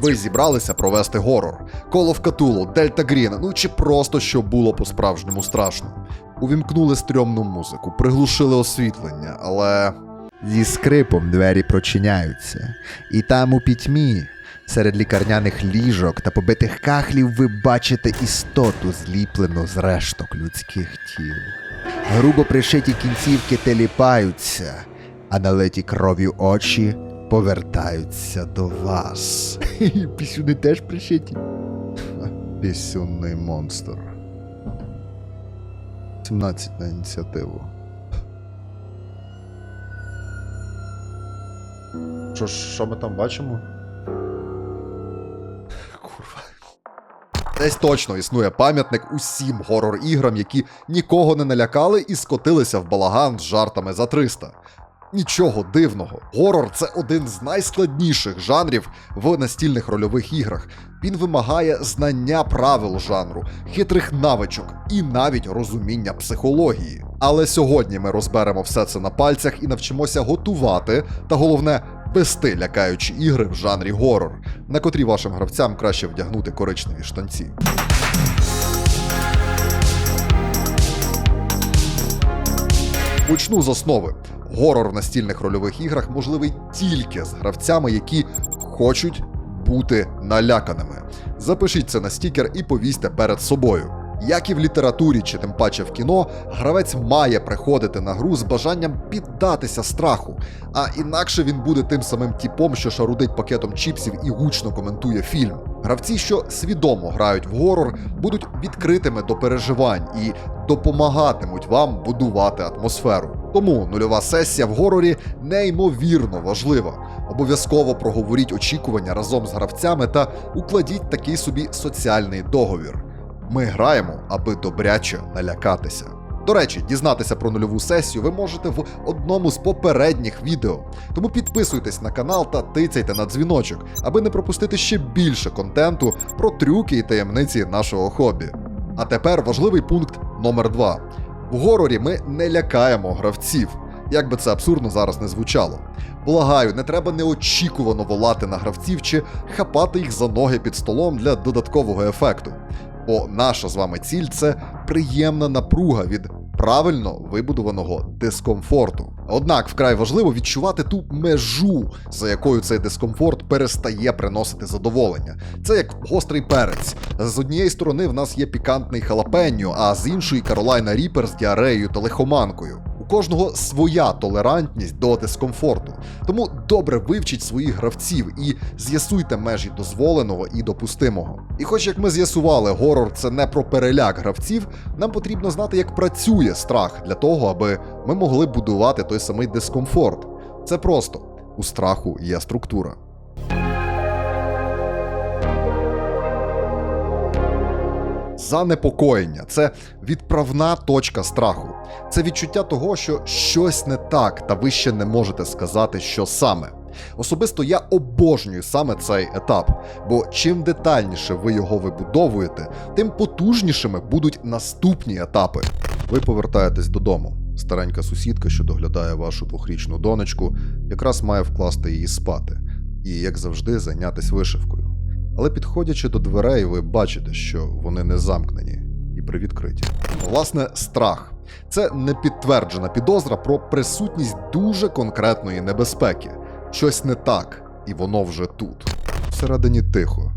Ви зібралися провести горор, Call of Cthulhu, Delta Green, ну чи просто щоб було по-справжньому страшно. Увімкнули стрьомну музику, приглушили освітлення, але. Зі скрипом двері прочиняються, і там у пітьмі, серед лікарняних ліжок та побитих кахлів, ви бачите істоту, зліплену з решток людських тіл. Грубо пришиті кінцівки теліпаються, а налиті кров'ю очі повертаються до вас. Пісюни теж пришиті. Пісюнний монстр. 17 на ініціативу. Що, що ми там бачимо? Курва. Десь точно існує пам'ятник усім горор-іграм, які нікого не налякали і скотилися в балаган з жартами за 300. Нічого дивного. Горор це один з найскладніших жанрів в настільних рольових іграх. Він вимагає знання правил жанру, хитрих навичок і навіть розуміння психології. Але сьогодні ми розберемо все це на пальцях і навчимося готувати, та головне вести лякаючі ігри в жанрі горор, на котрі вашим гравцям краще вдягнути коричневі штанці. Почну з основи. Горор в настільних рольових іграх можливий тільки з гравцями, які хочуть бути наляканими. Запишіть це на стікер і повісьте перед собою. Як і в літературі, чи тим паче в кіно, гравець має приходити на гру з бажанням піддатися страху, а інакше він буде тим самим типом, що шарудить пакетом чіпсів і гучно коментує фільм. Гравці, що свідомо грають в горор, будуть відкритими до переживань і допомагатимуть вам будувати атмосферу. Тому нульова сесія в горорі неймовірно важлива. Обов'язково проговоріть очікування разом з гравцями та укладіть такий собі соціальний договір. Ми граємо, аби добряче налякатися. До речі, дізнатися про нульову сесію ви можете в одному з попередніх відео. Тому підписуйтесь на канал та тицяйте на дзвіночок, аби не пропустити ще більше контенту про трюки і таємниці нашого хобі. А тепер важливий пункт номер 2 В горорі ми не лякаємо гравців. Як би це абсурдно зараз не звучало. Благаю, не треба неочікувано волати на гравців чи хапати їх за ноги під столом для додаткового ефекту. Бо наша з вами ціль це приємна напруга від правильно вибудованого дискомфорту. Однак вкрай важливо відчувати ту межу, за якою цей дискомфорт перестає приносити задоволення. Це як гострий перець. З однієї сторони в нас є пікантний халапеньо, а з іншої Каролайна Ріпер з діареєю та лихоманкою. Кожного своя толерантність до дискомфорту. Тому добре вивчіть своїх гравців і з'ясуйте межі дозволеного і допустимого. І хоч як ми з'ясували, горор це не про переляк гравців, нам потрібно знати, як працює страх для того, аби ми могли будувати той самий дискомфорт. Це просто у страху є структура. Занепокоєння це відправна точка страху. Це відчуття того, що щось не так, та ви ще не можете сказати, що саме. Особисто я обожнюю саме цей етап, бо чим детальніше ви його вибудовуєте, тим потужнішими будуть наступні етапи. Ви повертаєтесь додому. Старенька сусідка, що доглядає вашу двохрічну донечку, якраз має вкласти її спати, і, як завжди, зайнятися вишивкою. Але підходячи до дверей, ви бачите, що вони не замкнені і привідкриті. Власне, страх це непідтверджена підозра про присутність дуже конкретної небезпеки. Щось не так, і воно вже тут. Всередині тихо,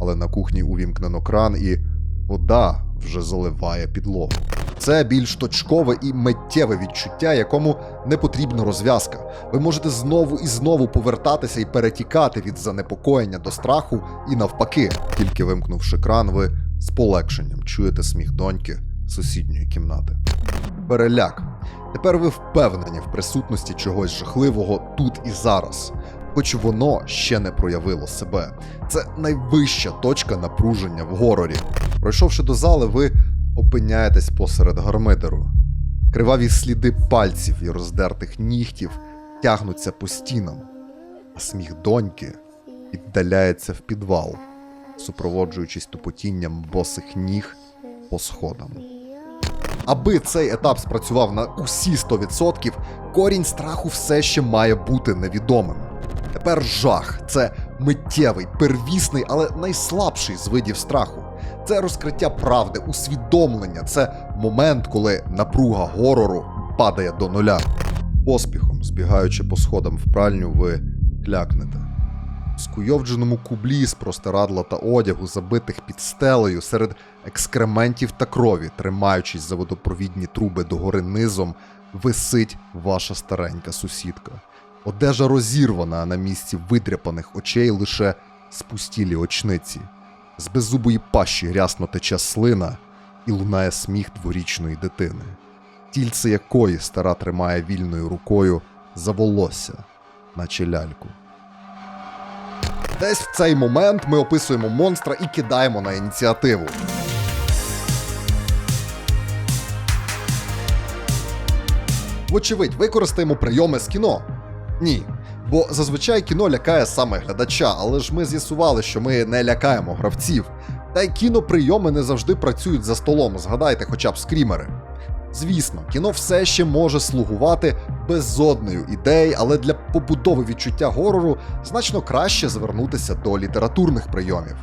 але на кухні увімкнено кран, і вода вже заливає підлогу. Це більш точкове і миттєве відчуття, якому не потрібна розв'язка. Ви можете знову і знову повертатися і перетікати від занепокоєння до страху і навпаки. Тільки вимкнувши кран, ви з полегшенням чуєте сміх доньки сусідньої кімнати. Переляк. Тепер ви впевнені в присутності чогось жахливого тут і зараз, хоч воно ще не проявило себе. Це найвища точка напруження в горорі. Пройшовши до зали, ви опиняєтесь посеред гармидеру. Криваві сліди пальців і роздертих нігтів тягнуться по стінам, а сміх доньки віддаляється в підвал, супроводжуючись тупотінням босих ніг по сходам. Аби цей етап спрацював на усі 100%, корінь страху все ще має бути невідомим. Тепер жах це миттєвий, первісний, але найслабший з видів страху. Це розкриття правди, усвідомлення, це момент, коли напруга горору падає до нуля. Поспіхом, збігаючи по сходам в пральню, ви клякнете. Скуйовдженому кублі з простирадла та одягу, забитих під стелею, серед екскрементів та крові, тримаючись за водопровідні труби догори низом, висить ваша старенька сусідка. Одежа розірвана, а на місці видряпаних очей лише спустілі очниці. З беззубої пащі рясно тече слина і лунає сміх дворічної дитини, тільце якої стара тримає вільною рукою за волосся, наче ляльку. Десь в цей момент ми описуємо монстра і кидаємо на ініціативу. Вочевидь, використаємо прийоми з кіно. Ні. Бо зазвичай кіно лякає саме глядача, але ж ми з'ясували, що ми не лякаємо гравців. Та й кіноприйоми не завжди працюють за столом, згадайте хоча б скрімери. Звісно, кіно все ще може слугувати безодною ідей, але для побудови відчуття горору значно краще звернутися до літературних прийомів.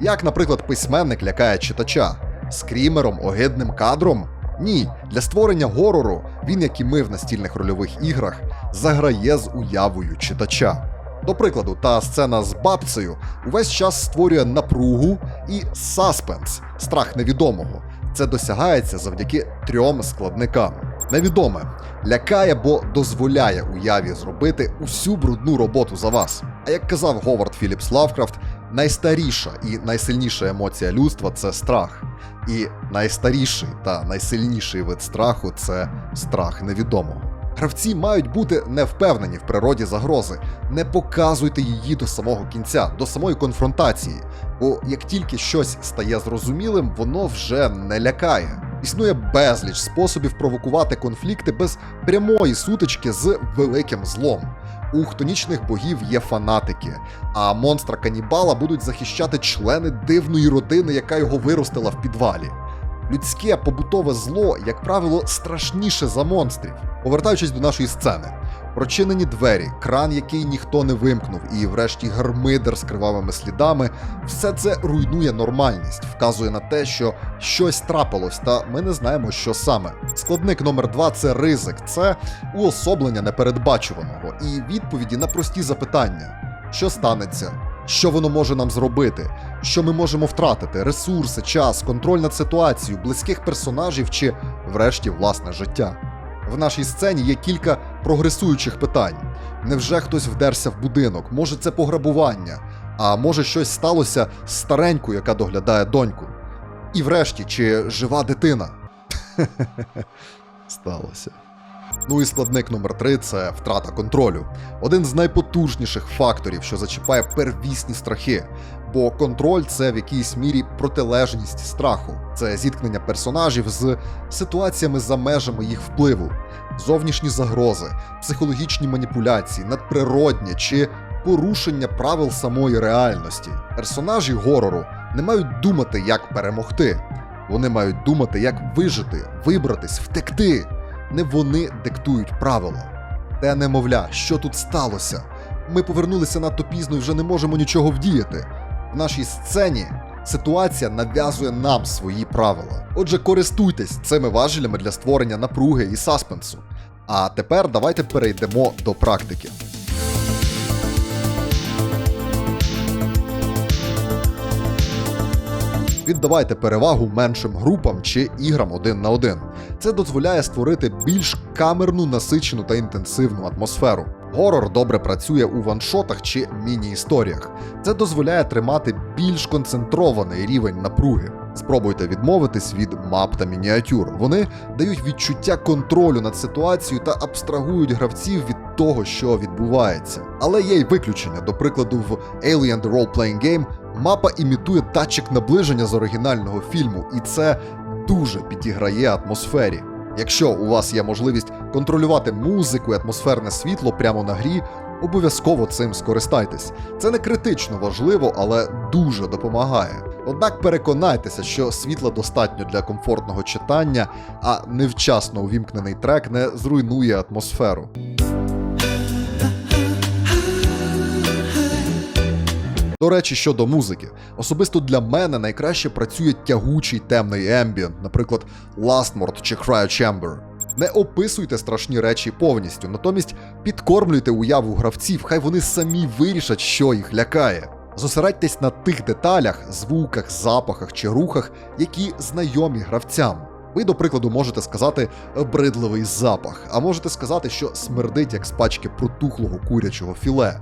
Як, наприклад, письменник лякає читача скрімером, огидним кадром? Ні, для створення горору він, як і ми в настільних рольових іграх, заграє з уявою читача. До прикладу, та сцена з бабцею увесь час створює напругу і саспенс, страх невідомого. Це досягається завдяки трьом складникам. Невідоме лякає, бо дозволяє уяві зробити усю брудну роботу за вас. А як казав Говард Філіпс Лавкрафт, найстаріша і найсильніша емоція людства це страх. І найстаріший та найсильніший вид страху це страх невідомого. Гравці мають бути невпевнені в природі загрози. Не показуйте її до самого кінця, до самої конфронтації. Бо як тільки щось стає зрозумілим, воно вже не лякає. Існує безліч способів провокувати конфлікти без прямої сутички з великим злом. У хтонічних богів є фанатики, а монстра канібала будуть захищати члени дивної родини, яка його виростила в підвалі. Людське побутове зло, як правило, страшніше за монстрів. Повертаючись до нашої сцени, прочинені двері, кран, який ніхто не вимкнув, і, врешті, гармидер з кривавими слідами, все це руйнує нормальність, вказує на те, що щось трапилось, та ми не знаємо, що саме. Складник номер два це ризик, це уособлення непередбачуваного і відповіді на прості запитання: що станеться? Що воно може нам зробити? Що ми можемо втратити? Ресурси, час, контроль над ситуацією, близьких персонажів чи, врешті, власне життя. В нашій сцені є кілька прогресуючих питань. Невже хтось вдерся в будинок? Може, це пограбування? А може, щось сталося з старенькою, яка доглядає доньку? І врешті, чи жива дитина? Сталося. Ну і складник номер 3 це втрата контролю. Один з найпотужніших факторів, що зачіпає первісні страхи. Бо контроль це в якійсь мірі протилежність страху, це зіткнення персонажів з ситуаціями за межами їх впливу, зовнішні загрози, психологічні маніпуляції, надприродні чи порушення правил самої реальності. Персонажі горору не мають думати, як перемогти. Вони мають думати, як вижити, вибратись, втекти. Не вони диктують правила. Те немовля, що тут сталося? Ми повернулися надто пізно і вже не можемо нічого вдіяти. В нашій сцені ситуація нав'язує нам свої правила. Отже, користуйтесь цими важелями для створення напруги і саспенсу. А тепер давайте перейдемо до практики. Віддавайте перевагу меншим групам чи іграм один на один. Це дозволяє створити більш камерну, насичену та інтенсивну атмосферу. Горор добре працює у ваншотах чи міні-історіях. Це дозволяє тримати більш концентрований рівень напруги. Спробуйте відмовитись від мап та мініатюр. Вони дають відчуття контролю над ситуацією та абстрагують гравців від того, що відбувається. Але є й виключення. До прикладу, в Alien The Role Playing Game мапа імітує датчик наближення з оригінального фільму, і це дуже підіграє атмосфері. Якщо у вас є можливість контролювати музику і атмосферне світло прямо на грі, обов'язково цим скористайтесь. Це не критично важливо, але дуже допомагає. Однак переконайтеся, що світла достатньо для комфортного читання, а невчасно увімкнений трек не зруйнує атмосферу. До речі, щодо музики, особисто для мене найкраще працює тягучий темний ембієнт, наприклад, Lastmort чи Cryo Chamber. Не описуйте страшні речі повністю, натомість підкормлюйте уяву гравців, хай вони самі вирішать, що їх лякає. Зосередьтесь на тих деталях, звуках, запахах чи рухах, які знайомі гравцям. Ви, до прикладу, можете сказати бридливий запах, а можете сказати, що смердить як з пачки протухлого курячого філе.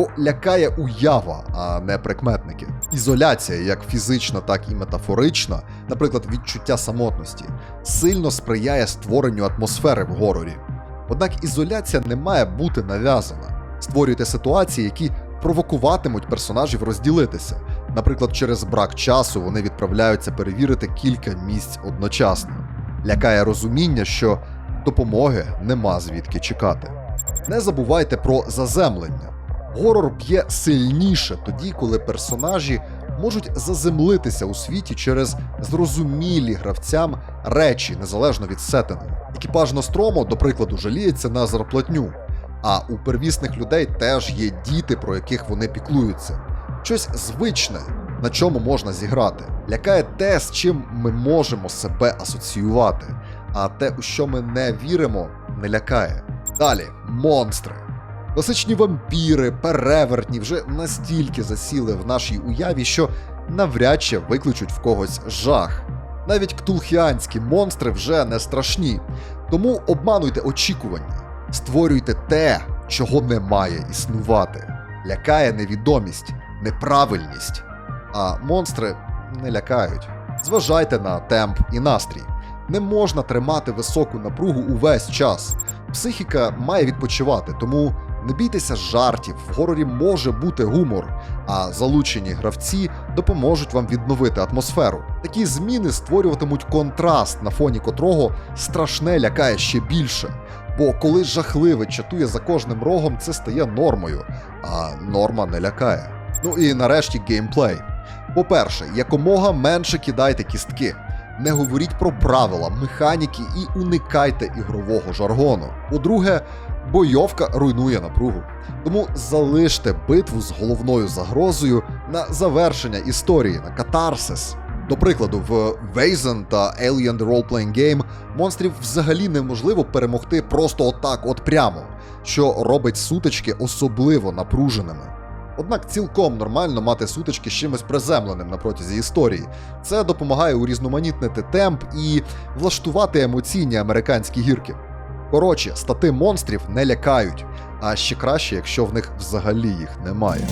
Бо лякає уява, а не прикметники. Ізоляція, як фізична, так і метафорична, наприклад, відчуття самотності, сильно сприяє створенню атмосфери в горорі. Однак ізоляція не має бути нав'язана. Створюйте ситуації, які провокуватимуть персонажів розділитися. Наприклад, через брак часу вони відправляються перевірити кілька місць одночасно. Лякає розуміння, що допомоги нема звідки чекати. Не забувайте про заземлення. Горор б'є сильніше тоді, коли персонажі можуть заземлитися у світі через зрозумілі гравцям речі, незалежно від сеттингу. Екіпаж Нострому, до прикладу, жаліється на зарплатню. А у первісних людей теж є діти, про яких вони піклуються. Щось звичне, на чому можна зіграти. Лякає те, з чим ми можемо себе асоціювати. А те, у що ми не віримо, не лякає. Далі монстри. Класичні вампіри, перевертні вже настільки засіли в нашій уяві, що навряд чи викличуть в когось жах. Навіть ктулхіанські монстри вже не страшні, тому обмануйте очікування, створюйте те, чого не має існувати. Лякає невідомість, неправильність. А монстри не лякають. Зважайте на темп і настрій. Не можна тримати високу напругу увесь час. Психіка має відпочивати, тому не бійтеся жартів, в горорі може бути гумор, а залучені гравці допоможуть вам відновити атмосферу. Такі зміни створюватимуть контраст, на фоні котрого страшне лякає ще більше. Бо коли жахливе чатує за кожним рогом, це стає нормою, а норма не лякає. Ну і нарешті геймплей. По-перше, якомога менше кидайте кістки. Не говоріть про правила, механіки і уникайте ігрового жаргону. По-друге, бойовка руйнує напругу. Тому залиште битву з головною загрозою на завершення історії, на катарсис. До прикладу, в Wazen та Alien The Role-Playing Game монстрів взагалі неможливо перемогти просто отак, от прямо, що робить сутички особливо напруженими. Однак цілком нормально мати сутички з чимось приземленим на протязі історії. Це допомагає урізноманітнити темп і влаштувати емоційні американські гірки. Коротше, стати монстрів не лякають, а ще краще, якщо в них взагалі їх немає.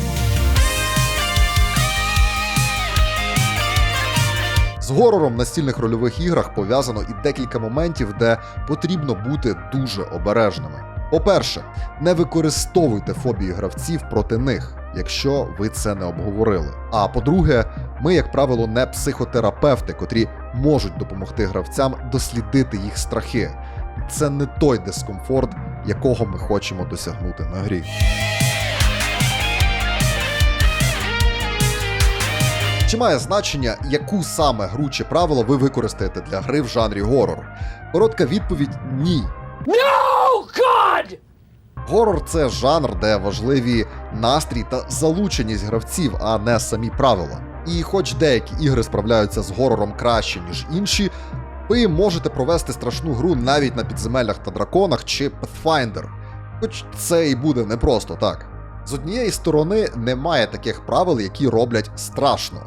З горором настільних рольових іграх пов'язано і декілька моментів, де потрібно бути дуже обережними. По-перше, не використовуйте фобії гравців проти них, якщо ви це не обговорили. А по-друге, ми, як правило, не психотерапевти, котрі можуть допомогти гравцям дослідити їх страхи. Це не той дискомфорт, якого ми хочемо досягнути на грі. Чи має значення, яку саме гру чи правило ви використаєте для гри в жанрі горор? Коротка відповідь ні. No, God! Горор це жанр, де важливі настрій та залученість гравців, а не самі правила. І хоч деякі ігри справляються з горором краще, ніж інші, ви можете провести страшну гру навіть на підземеллях та драконах чи Pathfinder. Хоч це і буде не просто так. З однієї сторони, немає таких правил, які роблять страшно.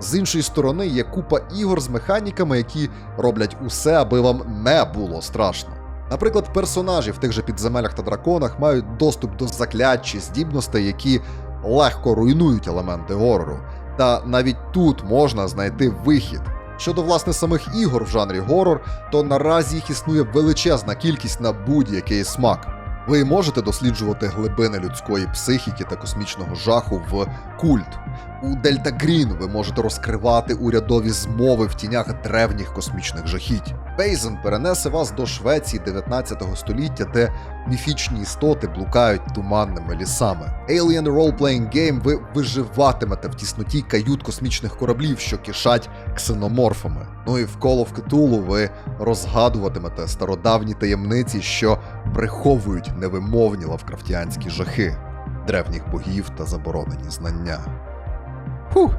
З іншої сторони, є купа ігор з механіками, які роблять усе, аби вам не було страшно. Наприклад, персонажі в тих же підземеллях та драконах мають доступ до заклять чи здібностей, які легко руйнують елементи горору. Та навіть тут можна знайти вихід. Щодо власне самих ігор в жанрі горор, то наразі їх існує величезна кількість на будь-який смак. Ви можете досліджувати глибини людської психіки та космічного жаху в культ. У Дельта Грін ви можете розкривати урядові змови в тінях древніх космічних жахіть. Бейзен перенесе вас до Швеції 19 століття, де міфічні істоти блукають туманними лісами. Alien Role-Playing Game ви виживатимете в тісноті кают космічних кораблів, що кишать ксеноморфами. Ну і в Call of Cthulhu ви розгадуватимете стародавні таємниці, що приховують невимовні лавкрафтіанські жахи, древніх богів та заборонені знання. Фух.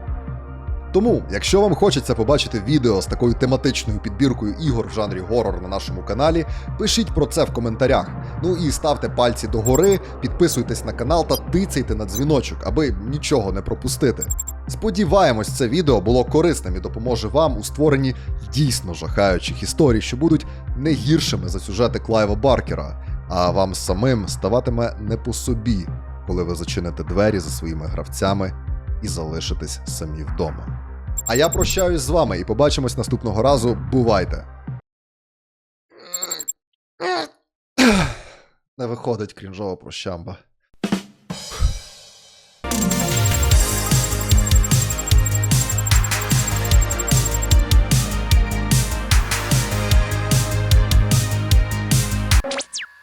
Тому, якщо вам хочеться побачити відео з такою тематичною підбіркою ігор в жанрі горор на нашому каналі, пишіть про це в коментарях. Ну і ставте пальці догори, підписуйтесь на канал та тицяйте на дзвіночок, аби нічого не пропустити. Сподіваємось, це відео було корисним і допоможе вам у створенні дійсно жахаючих історій, що будуть не гіршими за сюжети Клайва Баркера, а вам самим ставатиме не по собі, коли ви зачините двері за своїми гравцями і залишитесь самі вдома. А я прощаюсь з вами і побачимось наступного разу. Бувайте! Не виходить крінжова прощамба.